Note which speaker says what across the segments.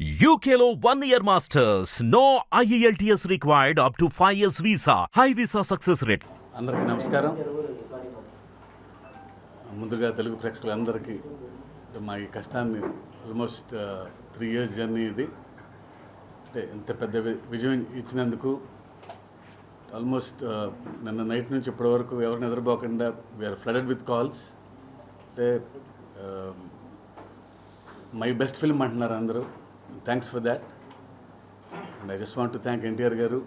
Speaker 1: యూకేలో one year masters no E IELTS required up to 5 years visa. High visa success rate.
Speaker 2: అందరికీ నమస్కారం. ముందుగా తెలుగు ప్రేక్షకులందరికీ మా ఈ కష్టాన్ని ఆల్మోస్ట్ త్రీ ఇయర్స్ జర్నీ ఇది. అంటే ఇంత పెద్ద విజయం ఇచ్చినందుకు ఆల్మోస్ట్ uh, నిన్న నైట్ నుంచి ఇప్పటి వరకు ఎవరు నిద్రపోకుండా we are flooded with calls అంటే మై బెస్ట్ ఫిల్మ్ అంటున్నారు అందరూ. Thanks for that and I just want to thank NTR garu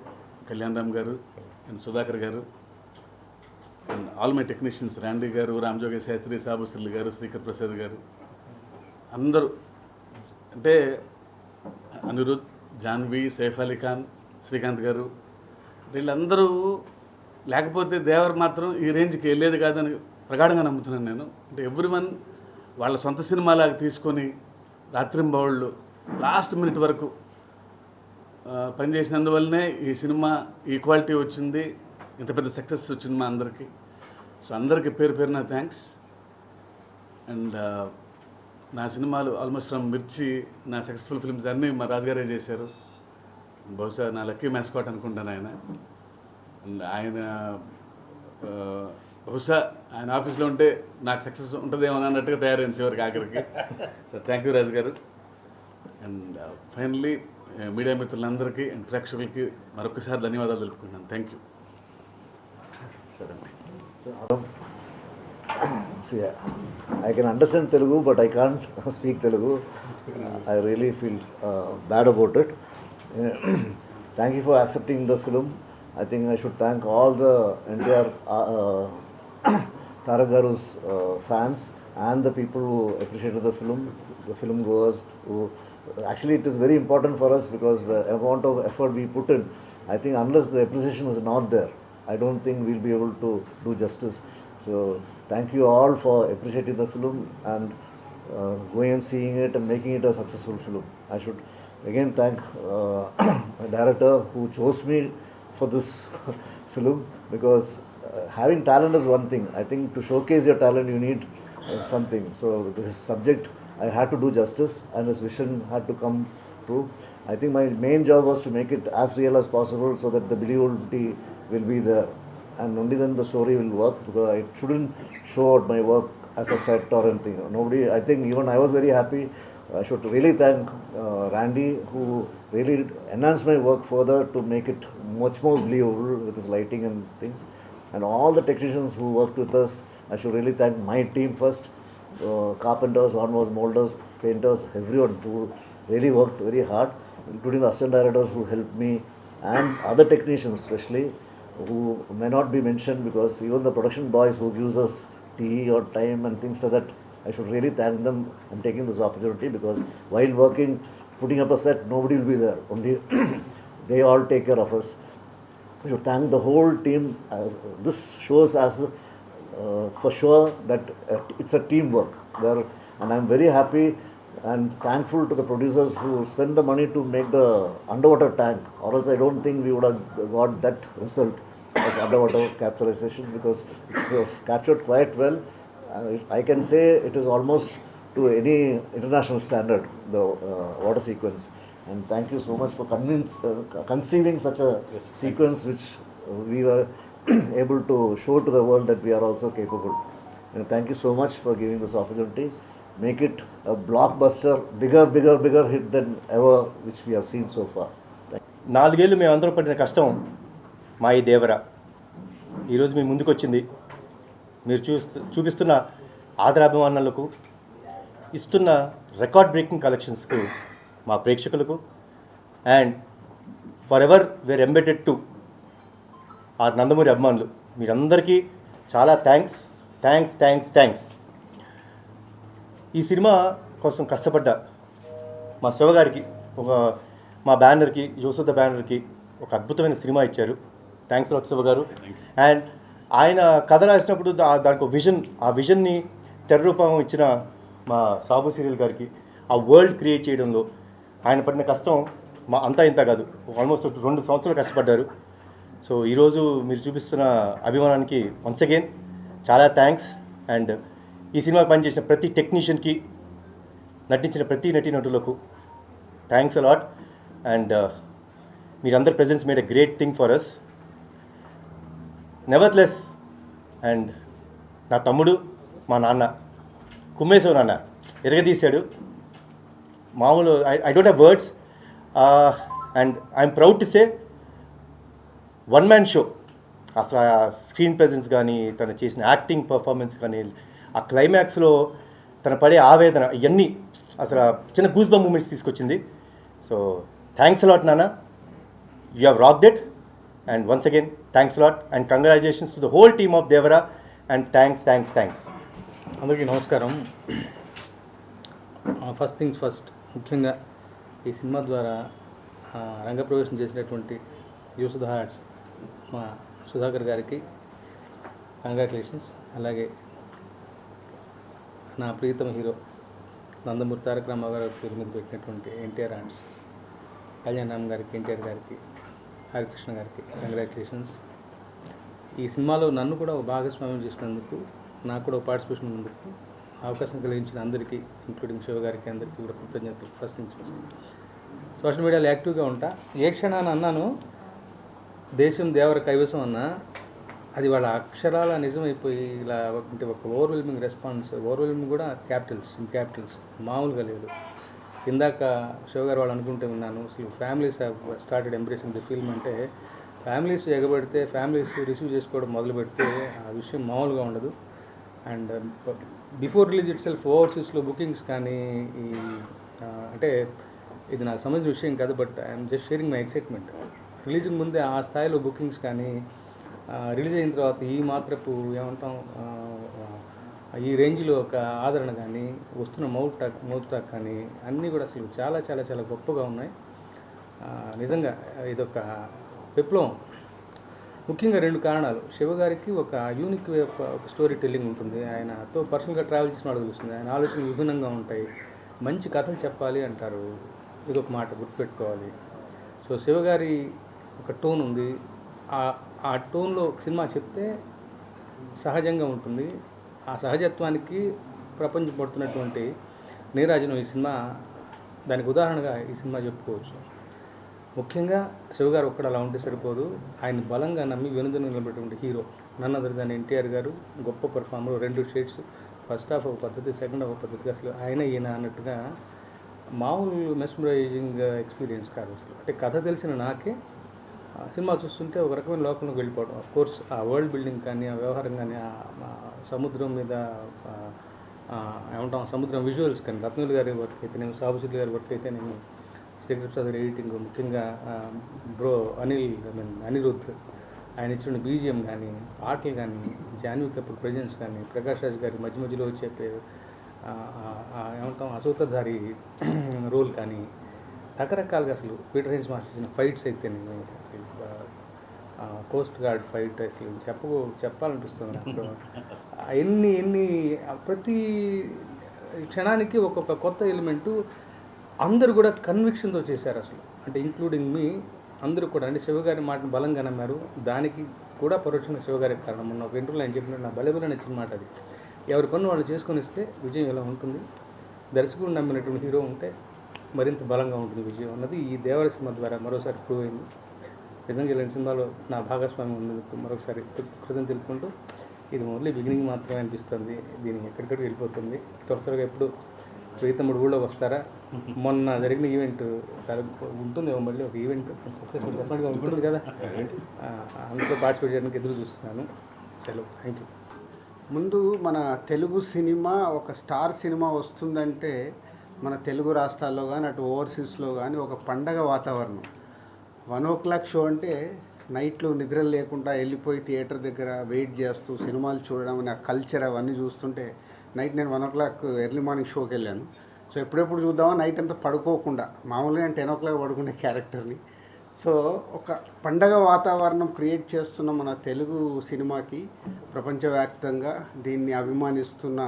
Speaker 2: Kalyan Ram garu and Sudhakar garu and all my technicians Randy garu Ramajogi Sastry సాబుశ్రీ గారు శ్రీకర్ ప్రసాద్ గారు. అందరూ అంటే అనిరుద్ జాన్వి సైఫ్ అలీ ఖాన్ శ్రీకాంత్ గారు వీళ్ళందరూ లేకపోతే దేవర్ మాత్రం ఈ రేంజ్కి వెళ్ళేది కాదని ప్రగాఢంగా నమ్ముతున్నాను నేను. అంటే ఎవ్రీ వన్ వాళ్ళ సొంత సినిమాలాగా తీసుకొని రాత్రింబవళ్ళు లాస్ట్ మినిట్ వరకు పనిచేసినందువల్లనే ఈ సినిమా ఈ క్వాలిటీ వచ్చింది ఇంత పెద్ద సక్సెస్ వచ్చింది మా అందరికీ. సో అందరికీ పేరు పేరున థ్యాంక్స్. అండ్ నా సినిమాలు ఆల్మోస్ట్ ఫ్రమ్ మిర్చి నా సక్సెస్ఫుల్ ఫిల్మ్స్ అన్నీ మా రాజుగారే చేశారు. బహుశా నా లక్కీ మ్యాస్కాట్ అనుకుంటాను ఆయన అండ్ ఆయన బహుశా ఆయన ఆఫీస్లో ఉంటే నాకు సక్సెస్ ఉంటుందేమో అన్నట్టుగా తయారైంది చివరికి ఆఖరికి. So thank you Raju garu and finally media మిత్రులందరికీ అండ్ ప్రేక్షకులకి మరొకసారి ధన్యవాదాలు తెలుపుకుంటున్నాను థ్యాంక్ యూ సరే
Speaker 3: See, I can understand Telugu, but I can't speak Telugu. I really feel uh, bad about it. thank you for accepting the film. I think I should thank all the NTR uh, uh, Taragaru's uh, fans and the people who appreciated the film, the film goers who actually it is very important for us because the amount of effort we put in, I think unless the appreciation is not there, I don't think we'll be able to do justice. So thank you all for appreciating the film and uh, going and seeing it and making it a successful film. I should again thank uh, my director who chose me for this film because uh, having talent is one thing. I think to showcase your talent you need uh, something. So this subject I had to do justice and his vision had to come true. I think my main job was to make it as real as possible so that the believability will be there. And only then the story will work because I shouldn't show out my work as a set or anything. Nobody, I think even I was very happy. I should really thank uh, Randy who really enhanced my work further to make it much more believable with his lighting and things. And all the technicians who worked with us, I should really thank my team first uh, carpenters, onwards molders, painters, everyone who really worked very hard, including the assistant directors who helped me and other technicians especially who may not be mentioned because even the production boys who gives us tea or time and things like that, I should really thank them. I'm taking this opportunity because while working, putting up a set, nobody will be there. Only they all take care of us. I should thank the whole team. Uh, this shows us for sure that uh, it's a teamwork there, and I'm very happy and thankful to the producers who spent the money to make the underwater tank, or else I don't think we would have got that result of underwater capturization because it was captured quite well. Uh, I can say it is almost to any international standard, the uh, water sequence. And thank you so much for convince, uh, conceiving such a sequence which we were able to show to the world that we are also capable. And thank you so much for giving this opportunity. Make it a blockbuster, bigger, bigger, bigger hit than ever which we have seen so far. Thank
Speaker 4: నాలుగేళ్ళు మేమందరం పడిన కష్టం మా ఈ దేవర ఈరోజు మీ ముందుకు వచ్చింది మీరు చూస్తూ చూపిస్తున్న ఆదరాభిమానాలకు ఇస్తున్న రికార్డ్ బ్రేకింగ్ కలెక్షన్స్కు మా ప్రేక్షకులకు and forever were embedded to ఆ నందమూరి అభిమానులు. మీరందరికీ చాలా థ్యాంక్స్ థ్యాంక్స్ థ్యాంక్స్ థ్యాంక్స్ ఈ సినిమా కోసం కష్టపడ్డ మా శివగారికి ఒక మా బ్యానర్కి యోసుద్ద బ్యానర్కి ఒక అద్భుతమైన సినిమా ఇచ్చారు. థ్యాంక్స్ లాట్ శివ గారు. అండ్ ఆయన కథ రాసినప్పుడు దానికి ఒక విజన్ ఆ విజన్ని తెర రూపం ఇచ్చిన మా సాబు సీరియల్ గారికి ఆ వరల్డ్ క్రియేట్ చేయడంలో ఆయన పడిన కష్టం మా అంతా ఇంత కాదు. ఆల్మోస్ట్ రెండు సంవత్సరాలు కష్టపడ్డారు. సో ఈరోజు మీరు చూపిస్తున్న అభిమానానికి వన్స్ అగైన్ చాలా థ్యాంక్స్ అండ్ ఈ సినిమా పనిచేసిన ప్రతి టెక్నీషియన్కి నటించిన ప్రతి నటీనటులకు థ్యాంక్స్ అలాట్ అండ్ మీరందరి presence made a great thing for us nevertheless and నా తమ్ముడు మా నాన్న కుమ్మేశ్వర నాన్న ఎరగదీశాడు. మామూలు I I don't have words and I'm proud to say one man show. అసలు ఆ స్క్రీన్ ప్రెజెన్స్ కానీ తను చేసిన యాక్టింగ్ పర్ఫార్మెన్స్ కానీ ఆ క్లైమాక్స్లో తన పడే ఆవేదన ఇవన్నీ అసలు చిన్న గూస్ మూమెంట్స్ తీసుకొచ్చింది. సో థ్యాంక్స్ అలాట్ నాన్న. You have rock that and once again thanks a lot and congratulations to the whole team of Devara and thanks thanks thanks
Speaker 5: అందరికీ నమస్కారం. ఫస్ట్ థింగ్స్ ఫస్ట్ ముఖ్యంగా ఈ సినిమా ద్వారా రంగప్రవేశం చేసినటువంటి యూసుధ hearts మా సుధాకర్ గారికి కంగ్రాచులేషన్స్ అలాగే నా ప్రీతమ హీరో నందమూరి తారక రామారావు గారి పేరు మీద పెట్టినటువంటి ఎన్టీఆర్ ఆర్ట్స్ కళ్యాణ్ రామ్ గారికి ఎన్టీఆర్ గారికి హరికృష్ణ గారికి కంగ్రాచులేషన్స్ ఈ సినిమాలో నన్ను కూడా ఒక భాగస్వామ్యం చేసినందుకు నాకు కూడా ఒక పార్టిసిపేషన్ ఉన్నందుకు అవకాశం కలిగించిన అందరికీ ఇంక్లూడింగ్ శివ గారికి అందరికీ కూడా కృతజ్ఞతలు. ఫస్ట్ నుంచి ఫస్ట్ సోషల్ మీడియాలో యాక్టివ్గా ఉంటా. ఏ క్షణాన్ని అన్నాను దేశం దేవర కైవసం అన్నా అది వాళ్ళ అక్షరాల నిజమైపోయి ఇలా అంటే ఒక ఓవర్వెల్మింగ్ రెస్పాన్స్ ఓవర్వెల్మింగ్ కూడా క్యాపిటల్స్ ఇన్ క్యాపిటల్స్ మామూలుగా లేదు. ఇందాక షో గారు వాళ్ళు అనుకుంటే ఉన్నాను అసలు families have started embracing the film అంటే ఫ్యామిలీస్ ఎగబడితే ఫ్యామిలీస్ రిసీవ్ చేసుకోవడం మొదలు పెడితే ఆ విషయం మామూలుగా ఉండదు. And before release itself ఓవర్సీస్లో బుకింగ్స్ కానీ ఈ అంటే ఇది నాకు సంబంధించిన విషయం కాదు but I'm just sharing my excitement రిలీజ్కి ముందే ఆ స్థాయిలో బుకింగ్స్ కానీ రిలీజ్ అయిన తర్వాత ఈ మాత్రపు ఏమంటాం ఈ రేంజ్లో ఒక ఆదరణ కానీ వస్తున్న మౌత్ టాక్ మౌత్ టాక్ కానీ అన్నీ కూడా అసలు చాలా చాలా చాలా గొప్పగా ఉన్నాయి. నిజంగా ఇదొక విప్లవం. ముఖ్యంగా రెండు కారణాలు. శివ గారికి ఒక యూనిక్ వే ఆఫ్ ఒక స్టోరీ టెల్లింగ్ ఉంటుంది. ఆయనతో పర్సనల్గా ట్రావెల్ చేసిన వాడు తెలుస్తుంది. ఆయన ఆలోచనలు విభిన్నంగా ఉంటాయి. మంచి కథలు చెప్పాలి అంటారు. ఇది ఒక మాట గుర్తుపెట్టుకోవాలి. సో శివ గారి ఒక టోన్ ఉంది. ఆ ఆ టోన్లో ఒక సినిమా చెప్తే సహజంగా ఉంటుంది. ఆ సహజత్వానికి ప్రపంచం పడుతున్నటువంటి నీరాజనం ఈ సినిమా దానికి ఉదాహరణగా ఈ సినిమా చెప్పుకోవచ్చు. ముఖ్యంగా శివగారు ఒక్కడ అలా ఉంటే సరిపోదు. ఆయన బలంగా నమ్మి వెనుదను నిలబడేటువంటి హీరో నన్ను దాని ఎన్టీఆర్ గారు గొప్ప పర్ఫార్మర్ రెండు షేడ్స్ ఫస్ట్ హాఫ్ ఒక పద్ధతి సెకండ్ హాఫ్ ఒక అసలు ఆయన ఈయన అన్నట్టుగా మామూలు మెస్మరైజింగ్ ఎక్స్పీరియన్స్ కాదు అసలు. అంటే కథ తెలిసిన నాకే సినిమా చూస్తుంటే ఒక రకమైన లోకంలోకి వెళ్ళిపోవడం. ఆఫ్ కోర్స్ ఆ వరల్డ్ బిల్డింగ్ కానీ ఆ వ్యవహారం కానీ ఆ సముద్రం మీద ఏమంటాం సముద్రం విజువల్స్ కానీ రత్నులు గారి వర్క్ అయితే నేను సాబుశుద్ధి గారి వర్క్ అయితే నేను శ్రీకృష్ణ గారి ఎడిటింగ్ ముఖ్యంగా bro Anil I mean Anirudh ఆయన ఇచ్చిన బీజిఎం కానీ పాటలు కానీ జాన్వీ కపూర్ ప్రజెన్స్ కానీ ప్రకాష్ రాజ్ గారి మధ్య మధ్యలో వచ్చే ఏమంటాం అసూతధారి రోల్ కానీ రకరకాలుగా అసలు పీటర్ హెన్స్ మాస్టర్ చేసిన ఫైట్స్ అయితే నేను కోస్ట్ గార్డ్ ఫైట్ అసలు చెప్ప చెప్పాలనిపిస్తుంది నాకు. ఎన్ని ఎన్ని ప్రతి క్షణానికి ఒక్కొక్క కొత్త ఎలిమెంటు అందరూ కూడా కన్విక్షన్తో చేశారు అసలు. అంటే ఇంక్లూడింగ్ మీ అందరూ కూడా అంటే శివగారి మాటను బలంగా నమ్మారు. దానికి కూడా పరోక్షంగా శివగారికి కారణం. మొన్న ఒక ఇంటర్వ్యూలో ఆయన చెప్పినట్టు నా బలబల నచ్చిన మాట అది. ఎవరి పన్ను వాళ్ళు చేసుకొని ఇస్తే విజయం ఎలా ఉంటుంది? దర్శకుడు నమ్మినటువంటి హీరో ఉంటే మరింత బలంగా ఉంటుంది విజయం అన్నది ఈ దేవర సినిమా ద్వారా మరోసారి ప్రూవ్ అయింది. నిజంగా ఇలాంటి సినిమాలో నా భాగస్వామ్యం ఉన్నందుకు మరొకసారి కృతం తెలుపుకుంటూ ఇది ఓన్లీ బిగినింగ్ మాత్రమే అనిపిస్తుంది. దీనికి ఎక్కడికడికి వెళ్ళిపోతుంది. త్వర త్వరగా ఎప్పుడు ప్రీతముడు ఊళ్ళోకి వస్తారా? మొన్న జరిగిన ఈవెంట్ ఉంటుంది మళ్ళీ ఒక ఈవెంట్ సక్సెస్ఫుల్ డెఫినెట్గా ఉంటుంది కదా. అందులో పార్టిసిపేట్ చేయడానికి ఎదురు చూస్తున్నాను. సెలవు. థ్యాంక్ యూ
Speaker 6: ముందు మన తెలుగు సినిమా ఒక స్టార్ సినిమా వస్తుందంటే మన తెలుగు రాష్ట్రాల్లో కానీ అటు ఓవర్సీస్లో కానీ ఒక పండగ వాతావరణం. వన్ ఓ క్లాక్ షో అంటే నైట్లో నిద్ర లేకుండా వెళ్ళిపోయి థియేటర్ దగ్గర వెయిట్ చేస్తూ సినిమాలు చూడడం అనే కల్చర్ అవన్నీ చూస్తుంటే నైట్ నేను one o'clock early morning షోకి వెళ్ళాను. సో ఎప్పుడెప్పుడు చూద్దామా? నైట్ అంతా పడుకోకుండా. మామూలుగా నేను టెన్ ఓ క్లాక్ పడుకునే క్యారెక్టర్ని. సో ఒక పండగ వాతావరణం క్రియేట్ చేస్తున్న మన తెలుగు సినిమాకి ప్రపంచవ్యాప్తంగా దీన్ని అభిమానిస్తున్న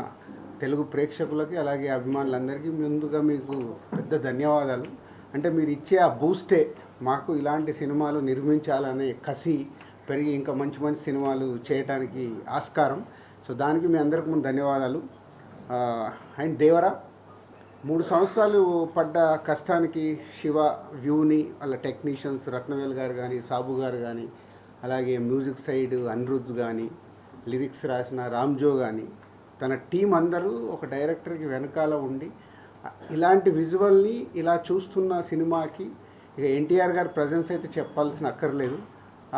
Speaker 6: తెలుగు ప్రేక్షకులకి అలాగే అభిమానులందరికీ ముందుగా మీకు పెద్ద ధన్యవాదాలు. అంటే మీరు ఇచ్చే ఆ బూస్టే మాకు ఇలాంటి సినిమాలు నిర్మించాలనే కసి పెరిగి ఇంకా మంచి మంచి సినిమాలు చేయటానికి ఆస్కారం. సో దానికి మీ అందరికి ముందు ధన్యవాదాలు. అండ్ దేవరా మూడు సంవత్సరాలు పడ్డ కష్టానికి శివ వ్యూని వాళ్ళ టెక్నీషియన్స్ రత్నవేల్ గారు కానీ సాబు గారు కానీ అలాగే మ్యూజిక్ సైడ్ అనిరుద్ధ్ కానీ లిరిక్స్ రాసిన రామ్జో కానీ తన టీం అందరూ ఒక డైరెక్టర్కి వెనకాల ఉండి ఇలాంటి విజువల్ని ఇలా చూస్తున్న సినిమాకి ఇక ఎన్టీఆర్ గారి ప్రజెన్స్ అయితే చెప్పాల్సిన అక్కర్లేదు.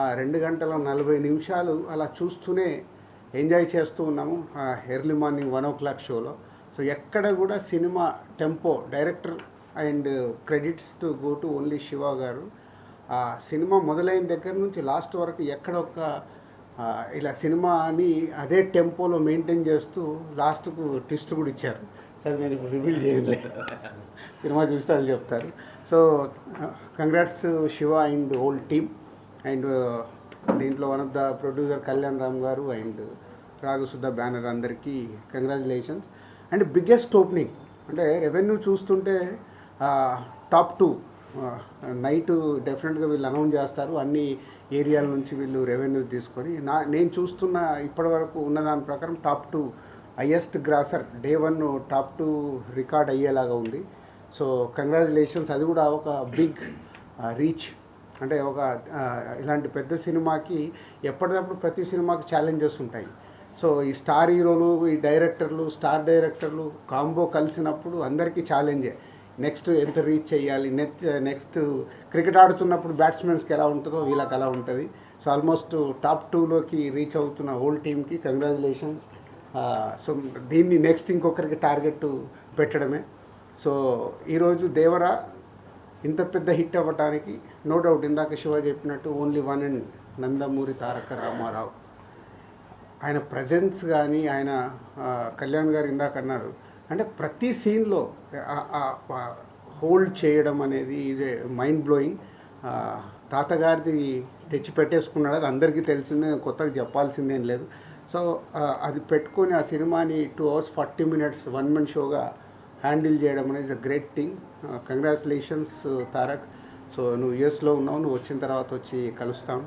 Speaker 6: ఆ రెండు గంటల నలభై నిమిషాలు అలా చూస్తూనే ఎంజాయ్ చేస్తూ ఉన్నాము early morning one o'clock షోలో. సో ఎక్కడ కూడా cinema tempo director and credits to go to only Siva garu ఆ సినిమా మొదలైన దగ్గర నుంచి లాస్ట్ వరకు ఎక్కడ ఒక ఇలా సినిమాని అదే టెంపోలో మెయింటైన్ చేస్తూ లాస్ట్కు ట్విస్ట్ కూడా ఇచ్చారు. సరే నేను రివీల్ చేయలేదు సినిమా చూస్తే అది చెప్తారు. So congrats Siva and old team and దీంట్లో one of the producer Kalyan Ram garu and Ragasuddha banner అందరికీ కంగ్రాచులేషన్స్. అండ్ బిగ్గెస్ట్ ఓపెనింగ్ అంటే రెవెన్యూ చూస్తుంటే టాప్ టూ నైట్ డెఫినెట్గా వీళ్ళు అనౌన్స్ చేస్తారు. అన్నీ ఏరియాల నుంచి వీళ్ళు రెవెన్యూ తీసుకొని నా నేను చూస్తున్న ఇప్పటివరకు ఉన్న దాని ప్రకారం top two highest grosser day one top two record అయ్యేలాగా ఉంది. సో కంగ్రాచులేషన్స్ అది కూడా ఒక బిగ్ రీచ్ uh, అంటే ఒక uh, ఇలాంటి పెద్ద సినిమాకి ఎప్పటికప్పుడు ప్రతి సినిమాకి ఛాలెంజెస్ ఉంటాయి. సో ఈ స్టార్ హీరోలు ఈ డైరెక్టర్లు స్టార్ డైరెక్టర్లు కాంబో కలిసినప్పుడు అందరికీ ఛాలెంజే నెక్స్ట్ ఎంత రీచ్ చేయాలి నెక్స్ట్ నెక్స్ట్ క్రికెట్ ఆడుతున్నప్పుడు బ్యాట్స్మెన్స్కి ఎలా ఉంటుందో వీళ్ళకి అలా ఉంటుంది. సో ఆల్మోస్ట్ టాప్ టూలోకి రీచ్ అవుతున్న హోల్ టీమ్కి కంగ్రాచులేషన్స్ సో దీన్ని నెక్స్ట్ ఇంకొకరికి టార్గెట్ పెట్టడమే. సో ఈరోజు దేవరా ఇంత పెద్ద హిట్ అవ్వడానికి నో డౌట్ ఇందాక శివ చెప్పినట్టు only one and Nandamuri Taraka Ramarao. ఆయన ప్రజెన్స్ కానీ ఆయన కళ్యాణ్ గారు ఇందాక అన్నారు. అంటే ప్రతి సీన్లో హోల్డ్ చేయడం అనేది ఈజ్ ఏ మైండ్ బ్లోయింగ్. తాతగారిది తెచ్చి పెట్టేసుకున్నాడు అది అందరికీ తెలిసిందే నేను కొత్తగా చెప్పాల్సిందేం లేదు. సో అది పెట్టుకొని ఆ సినిమాని two hours forty minutes one man షోగా handle చేయడం అనేది a great thing. Congratulations Tarak. So నువ్వు యుఎస్లో ఉన్నావు నువ్వు వచ్చిన తర్వాత వచ్చి కలుస్తాం.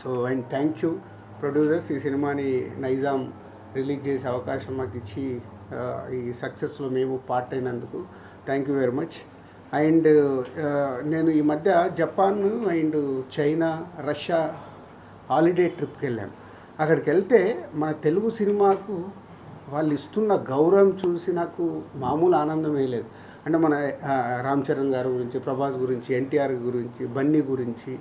Speaker 6: So and thank you producers ఈ సినిమాని నైజాం రిలీజ్ చేసే అవకాశం మాకు ఇచ్చి ఈ సక్సెస్లో మేము పార్ట్ అయినందుకు thank you very much. And నేను ఈ మధ్య Japan and China Russia holiday ట్రిప్కి వెళ్ళాం అక్కడికి వెళ్తే మన తెలుగు సినిమాకు వాళ్ళు ఇస్తున్న గౌరవం చూసి నాకు మామూలు ఆనందమే లేదు. అంటే మన రామ్ చరణ్ గారి గురించి ప్రభాస్ గురించి ఎన్టీఆర్ గురించి బన్నీ గురించి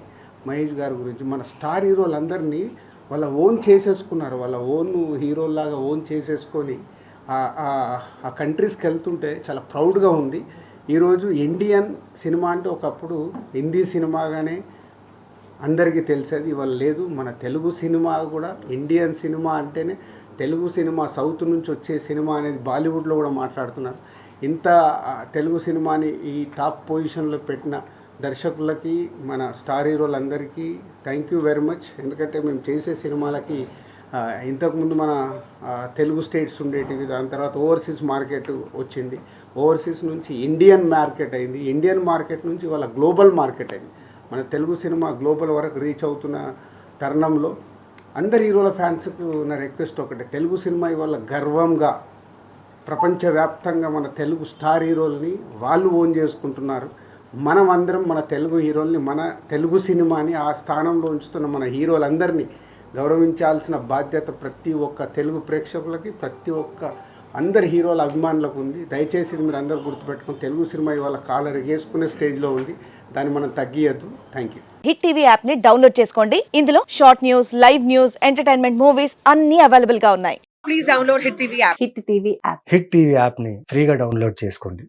Speaker 6: మహేష్ గారి గురించి మన స్టార్ హీరోలందరినీ వాళ్ళ ఓన్ చేసేసుకున్నారు. వాళ్ళ ఓన్ హీరోలాగా ఓన్ చేసేసుకొని ఆ- కంట్రీస్కి వెళ్తుంటే చాలా ప్రౌడ్గా ఉంది. ఈరోజు ఇండియన్ సినిమా అంటే ఒకప్పుడు హిందీ సినిమాగానే అందరికీ తెలిసేది ఇవాళ లేదు. మన తెలుగు సినిమా కూడా ఇండియన్ సినిమా అంటేనే తెలుగు సినిమా సౌత్ నుంచి వచ్చే సినిమా అనేది బాలీవుడ్లో కూడా మాట్లాడుతున్నారు. ఇంత తెలుగు సినిమాని ఈ టాప్ పొజిషన్లో పెట్టిన దర్శకులకి మన స్టార్ హీరోలందరికీ థ్యాంక్ యూ వెరీ మచ్ ఎందుకంటే మేము చేసే సినిమాలకి ఇంతకుముందు మన తెలుగు స్టేట్స్ ఉండేటివి దాని తర్వాత ఓవర్సీస్ మార్కెట్ వచ్చింది. ఓవర్సీస్ నుంచి ఇండియన్ మార్కెట్ అయింది. ఇండియన్ మార్కెట్ నుంచి వాళ్ళ గ్లోబల్ మార్కెట్ అయింది. మన తెలుగు సినిమా గ్లోబల్ వరకు రీచ్ అవుతున్న తరుణంలో అందరి హీరోల ఫ్యాన్స్కు నా రిక్వెస్ట్ ఒకటే తెలుగు సినిమా ఇవాళ గర్వంగా ప్రపంచవ్యాప్తంగా మన తెలుగు స్టార్ హీరోల్ని వాళ్ళు ఓన్ చేసుకుంటున్నారు. మనం అందరం మన తెలుగు హీరోల్ని మన తెలుగు సినిమాని ఆ స్థానంలో ఉంచుతున్న మన హీరోలందరినీ గౌరవించాల్సిన బాధ్యత ప్రతి ఒక్క తెలుగు ప్రేక్షకులకి ప్రతి ఒక్క అందరి హీరోల అభిమానులకు ఉంది. దయచేసి ఇది మీరు అందరూ గుర్తుపెట్టుకుని తెలుగు సినిమా ఇవాళ కాలర్ ఎగేసుకునే స్టేజ్లో ఉంది. దాన్ని మనం తగ్గియద్దు. థ్యాంక్ యూ
Speaker 7: హిట్ టీవీ యాప్ని డౌన్లోడ్ చేసుకోండి. ఇందులో short news live news entertainment movies అన్ని అవైలబుల్గా ఉన్నాయి.
Speaker 8: Please download Hit TV app.
Speaker 7: Hit TV app
Speaker 9: hit TV యాప్ని ఫ్రీగా డౌన్లోడ్ చేసుకోండి.